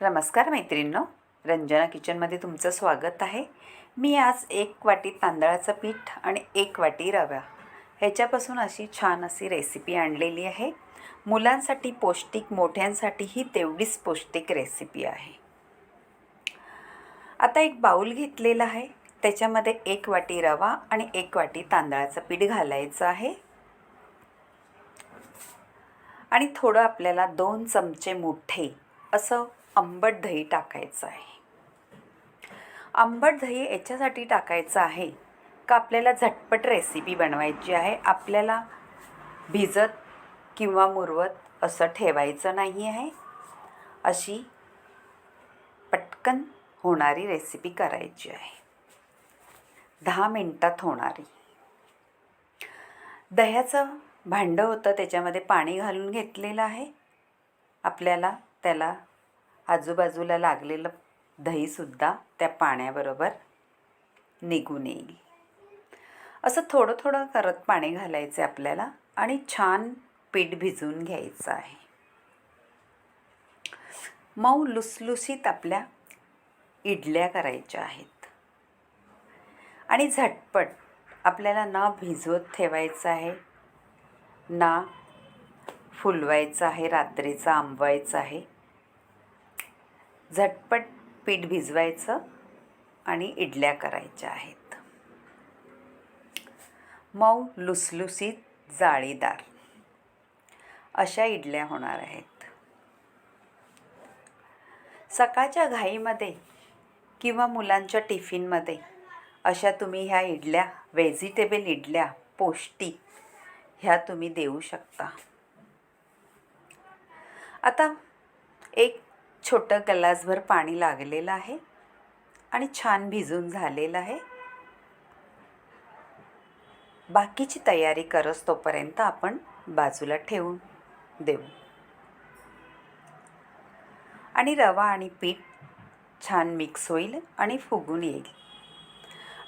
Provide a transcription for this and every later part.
नमस्कार मैत्रिणींनो. रंजना किचनमध्ये तुमचं स्वागत आहे. मी आज एक वाटी तांदळाचं पीठ आणि एक वाटी रवा ह्याच्यापासून अशी छान अशी रेसिपी आणलेली आहे. मुलांसाठी पौष्टिक मोठ्यांसाठीही तेवढीच पौष्टिक रेसिपी आहे. आता एक बाऊल घेतलेला आहे. त्याच्यामध्ये एक वाटी रवा आणि एक वाटी तांदळाचं पीठ घालायचं आहे. आणि थोडं आपल्याला दोन चमचे मोठे असं आंबट दही टाकायचं आहे. आंबट दही याच्यासाठी टाकायचं आहे का आपल्याला झटपट रेसिपी बनवायची आहे? आपल्याला भिजत किंवा मुरवत असं ठेवायचं नाही आहे. अशी पटकन होणारी रेसिपी करायची आहे. दहा मिनटात होणारी. दह्याचं भांडं होतं त्याच्यामध्ये पाणी घालून घेतलेलं आहे. आपल्याला त्याला आजूबाजूला लागलेलं दहीसुद्धा त्या पाण्याबरोबर निघून येईल. असं थोडं थोडं करत पाणी घालायचं आहे आपल्याला आणि छान पीठ भिजवून घ्यायचं आहे. मऊ लुसलुसीत आपल्या इडल्या करायच्या आहेत. आणि झटपट आपल्याला ना भिजवत ठेवायचं आहे ना फुलवायचं आहे रात्रीचं आंबवायचं आहे झटपट पीठ भिजवायचं आणि इडल्या करायच्या आहेत. मऊ लुसलुसीत जाळीदार अशा इडल्या होणार आहेत. सकाळच्या घाईमध्ये किंवा मुलांच्या टिफिनमध्ये अशा तुम्ही ह्या इडल्या व्हेजिटेबल इडल्या पौष्टिक ह्या तुम्ही देऊ शकता. आता एक छोटं गलासभर पाणी लागलेलं आहे आणि छान भिजून झालेलं आहे. बाकीची तयारी करस तोपर्यंत आपण बाजूला ठेवून देऊ. आणि रवा आणि पीठ छान मिक्स होईल आणि फुगून येईल.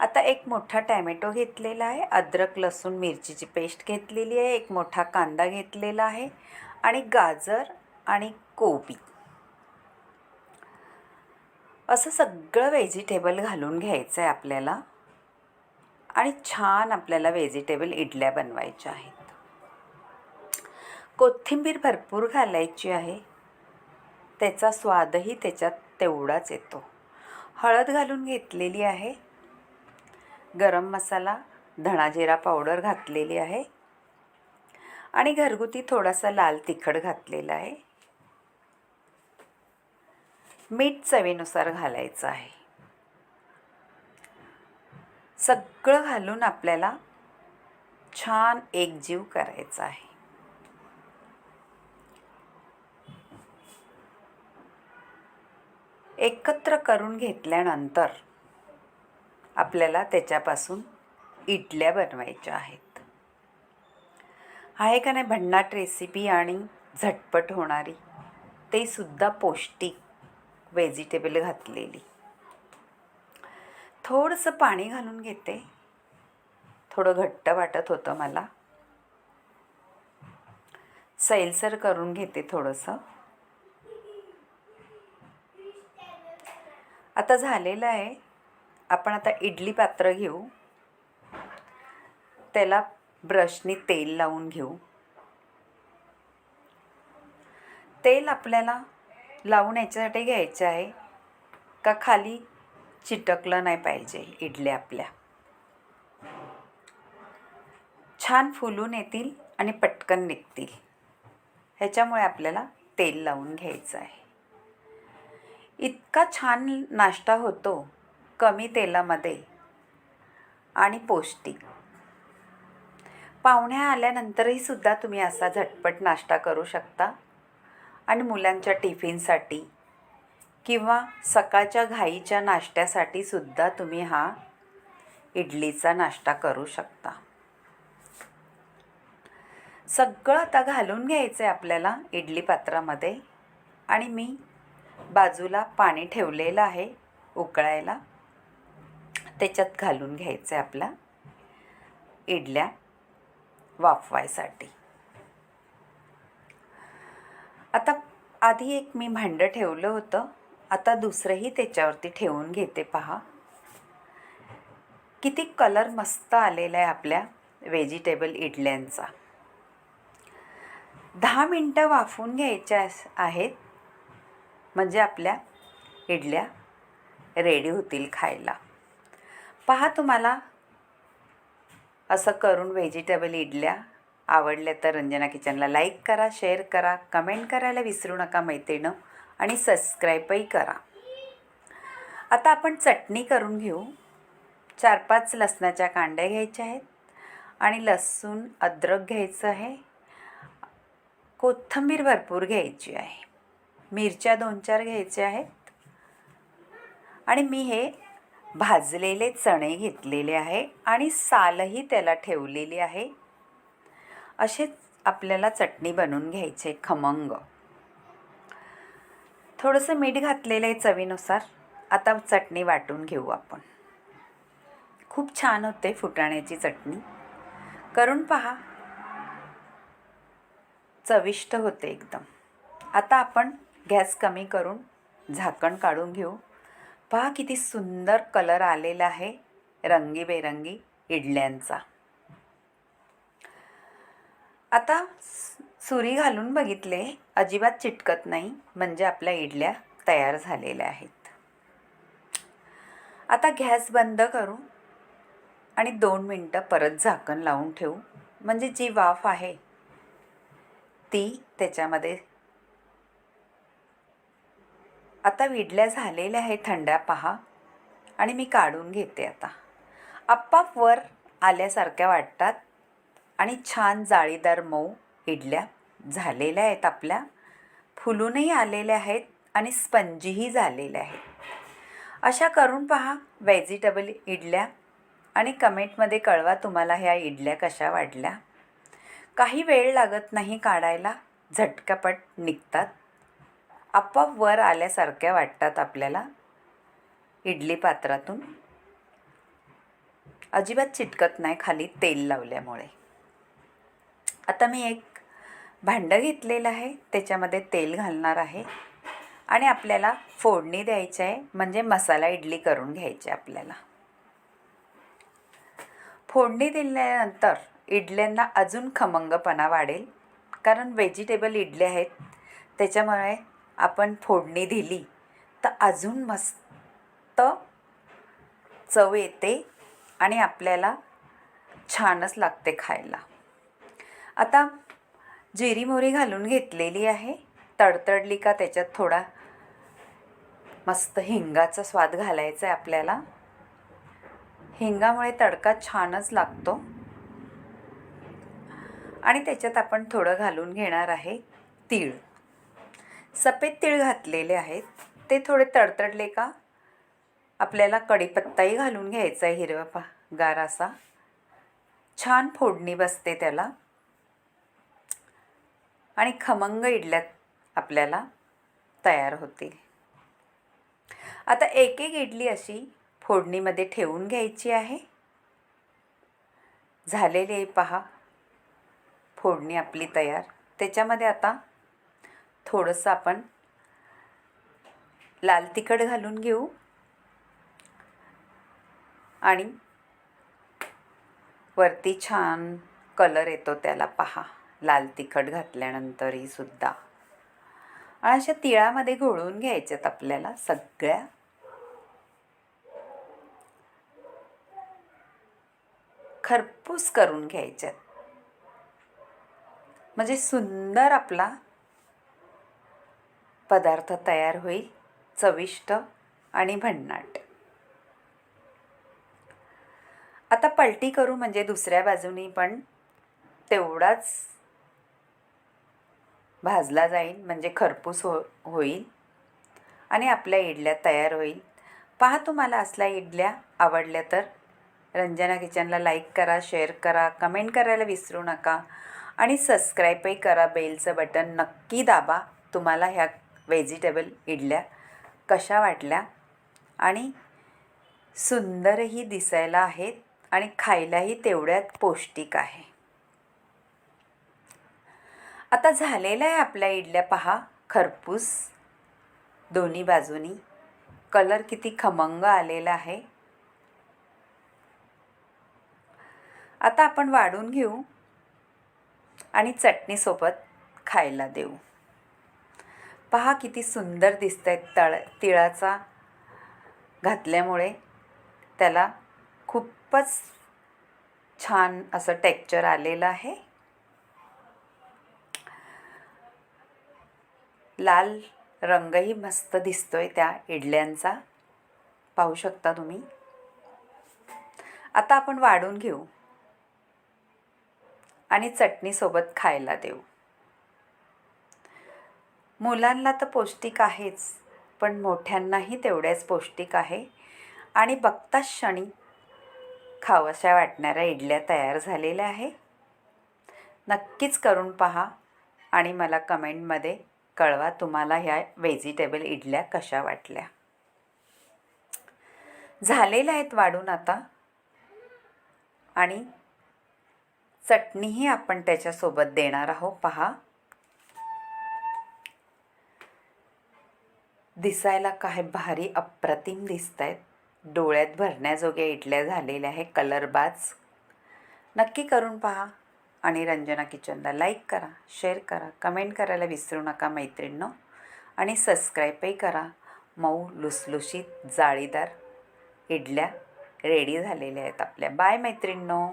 आता एक मोठा टॅमॅटो घेतलेला आहे अद्रक लसूण मिरचीची पेस्ट घेतलेली आहे एक मोठा कांदा घेतलेला आहे आणि गाजर आणि कोबी. असं सगळं व्हेजिटेबल घालून घ्यायचं आहे आपल्याला. आणि छान आपल्याला व्हेजिटेबल इडल्या बनवायच्या आहेत. कोथिंबीर भरपूर घालायची आहे. त्याचा स्वादही त्याच्यात तेवढाच येतो. हळद घालून घेतलेली आहे. गरम मसाला धणाजिरा पावडर घातलेली आहे. आणि घरगुती थोडासा लाल तिखट घातलेला आहे. मीठ चवीनुसार घालायचं आहे. सगळं घालून आपल्याला छान एकजीव करायचा आहे. एकत्र करून घेतल्यानंतर आपल्याला त्याच्यापासून इडल्या बनवायच्या आहेत. आहे का नाही भन्नाट रेसिपी आणि झटपट होणारी ते सुद्धा पौष्टिक व्हेजिटेबल घातलेली. थोडंसं पाणी घालून घेते. थोडं घट्ट वाटत होतं मला. सैलसर करून घेते थोडंसं. आता झालेलं आहे. आपण आता इडली पात्र घेऊ. त्याला ब्रशनी तेल लावून घेऊ. तेल आपल्याला लावून याच्यासाठी घ्यायचं आहे. का खाली चिटकलं नाही पाहिजे इडल्या आपल्या. छान फुलून येतील आणि पटकन निघतील. ह्याच्यामुळे आपल्याला तेल लावून घ्यायचं आहे. इतका छान नाश्ता होतो कमी तेलामध्ये आणि पौष्टिक. पाहुण्या आल्यानंतरही सुद्धा तुम्ही असा झटपट नाश्ता करू शकता. आणि मुलांच्या टिफिनसाठी किंवा सकाळच्या घाईच्या नाश्त्यासाठी सुद्धा तुम्ही हा इडलीचा नाश्ता करू शकता. सगळं आता घालून घ्यायचं आहे आपल्याला इडली पात्रामध्ये. आणि मी बाजूला पाणी ठेवलेलं आहे उकळायला. त्याच्यात घालून घ्यायचं आहे आपला इडल्या वाफवायसाठी. आता आधी एक मी भांडं ठेवलं होतं. आता दुसरंही त्याच्यावरती ठेवून घेते पहा. किती कलर मस्त आलेला आहे आपल्या व्हेजिटेबल इडल्यांचा. दहा मिनटं वाफून घ्यायच्या आहेत. म्हणजे आपल्या इडल्या रेडी होतील खायला. पहा तुम्हाला असं करून व्हेजिटेबल इडल्या आवडले तर रंजना किचनला लाईक करा शेअर करा कमेंट करायला विसरू नका मैत्रिणं आणि सबस्क्राईबही करा. आता आपण चटणी करून घेऊ. चार पाच लसणाच्या कांड्या घ्यायच्या आहेत आणि लसूण अद्रक घ्यायचं आहे. कोथिंबीर भरपूर घ्यायची आहे. मिरच्या दोन चार घ्यायच्या आहेत. आणि मी हे भाजलेले चणे घेतलेले आहे आणि सालही त्याला ठेवलेली आहे. असेच आपल्याला चटणी बनवून घ्यायचे खमंग. थोडंसं मीठ घातलेलं आहे चवीनुसार. आता चटणी वाटून घेऊ आपण. खूप छान होते फुटाण्याची चटणी. करून पहा. चविष्ट होते एकदम. आता आपण गॅस कमी करून झाकण काढून घेऊ. पहा किती सुंदर कलर आलेला आहे रंगीबेरंगी इडल्यांचा. आता सुरी घालून बघितले अजिबात चिटकत नाही म्हणजे आपल्या इडल्या तयार झालेल्या आहेत. आता गॅस बंद करू आणि दोन मिनटं परत झाकण लावून ठेवू. म्हणजे जी वाफ आहे ती त्याच्यामध्ये. आता इडल्या झालेल्या आहेत थंड्या पहा. आणि मी काढून घेते आता. आप्पाप वर आल्यासारख्या वाटतात आणि छान जाळीदार मऊ इडल्या झालेल्या आहेत आपल्या. फुलूनही आलेल्या आहेत आणि स्पंजीही झालेल्या आहेत. अशा करून पहा व्हेजिटेबल इडल्या आणि कमेंटमध्ये कळवा तुम्हाला ह्या इडल्या कशा वाढल्या. काही वेळ लागत नाही काढायला झटकापट निघतात. आपोआप वर आल्यासारख्या वाटतात आपल्याला इडली पात्रातून. अजिबात चिटकत नाही खाली तेल लावल्यामुळे. आता मी एक भांडं घेतलेलं आहे त्याच्यामध्ये तेल घालणार आहे आणि आपल्याला फोडणी द्यायची आहे म्हणजे मसाला इडली करून घ्यायची आहे आपल्याला. फोडणी दिल्यानंतर इडल्यांना अजून खमंगपणा वाढेल कारण व्हेजिटेबल इडले आहेत त्याच्यामुळे आपण फोडणी दिली तर अजून मस्त चव येते आणि आपल्याला छानच लागते खायला. आता जिरी मोहरी घालून घेतलेली आहे. तडतडली का त्याच्यात थोडा मस्त हिंगाचा स्वाद घालायचा आहे आपल्याला. हिंगामुळे तडका छानच लागतो. आणि त्याच्यात आपण थोडं घालून घेणार आहे तीळ. सफेद तीळ घातलेले आहेत. ते थोडे तडतडले का आपल्याला कढीपत्ताही घालून घ्यायचा आहे हिरवा पा गार असा. छान फोडणी बसते त्याला. आणि खमंग इडल्यात आपल्याला तयार होतील. आता एक एक इडली अशी फोडणीमध्ये ठेवून घ्यायची आहे. झालेली आहे पहा. फोडणी आपली तयार. त्याच्यामध्ये आता थोडंसं आपण लाल तिखट घालून घेऊ. आणि वरती छान कलर येतो त्याला पहा. लाल तिखट घातल्यानंतरही सुद्धा. आणि अशा तिळामध्ये घोळून घ्यायच्यात आपल्याला सगळ्या. खरपूस करून घ्यायच्यात. म्हणजे सुंदर आपला पदार्थ तयार होईल चविष्ट आणि भन्नाट. आता पलटी करू म्हणजे दुसऱ्या बाजूनी पण तेवढाच भाजला जाईल म्हणजे खरपूस हो होईल आणि आपल्या इडल्या तयार होईल. पहा तुम्हाला असल्या इडल्या आवडल्या तर. रंजना किचनला लाईक करा शेअर करा कमेंट करायला विसरू नका आणि सबस्क्राईबही करा. बेलचं बटन नक्की दाबा. तुम्हाला ह्या व्हेजिटेबल इडल्या कशा वाटल्या आणि सुंदरही दिसायला आहेत आणि खायलाही तेवढ्यात पौष्टिक आहे. आता झालेला आहे आपल्या इडल्या पहा. खरपूस. दोन्ही बाजूनी. कलर किती खमंग आलेला आहे. आता आपण वाढून घेऊ. आणि चटणीसोबत खायला देऊ. पहा किती सुंदर दिसत आहेत तळ तिळाचा घातल्यामुळे. त्याला खूपच छान असं टेक्चर आलेलं आहे. लाल रंगही मस्त दिसतोय त्या इडल्यांचा. पाहू शकता तुम्ही. आता आपण वाढून घेऊ. आणि चटणीसोबत खायला देऊ. मुलांना तर पौष्टिक आहेच पण मोठ्यांनाही तेवढ्याच पौष्टिक आहे. आणि बघता क्षणी खावशा वाटणाऱ्या इडल्या तयार झालेल्या आहे. नक्कीच करून पहा आणि मला कमेंटमध्ये कळवा तुम्हाला ह्या व्हेजिटेबल इडल्या कशा वाटल्या. झालेल्या आहेत वाढून आता. आणि चटणीही आपण त्याच्यासोबत देणार आहोत. पहा. दिसायला काय भारी अप्रतिम दिसत आहेत डोळ्यात भरण्याजोग्या इडल्या झालेल्या आहे कलरबाज. नक्की करून पहा. आणि रंजना किचनला लाईक करा शेअर करा कमेंट करायला विसरू नका मैत्रिणींनो. आणि सबस्क्राईबही करा. मऊ लुसलुशीत जाळीदार इडल्या रेडी झालेल्या आहेत आपल्या. बाय मैत्रिणींनो.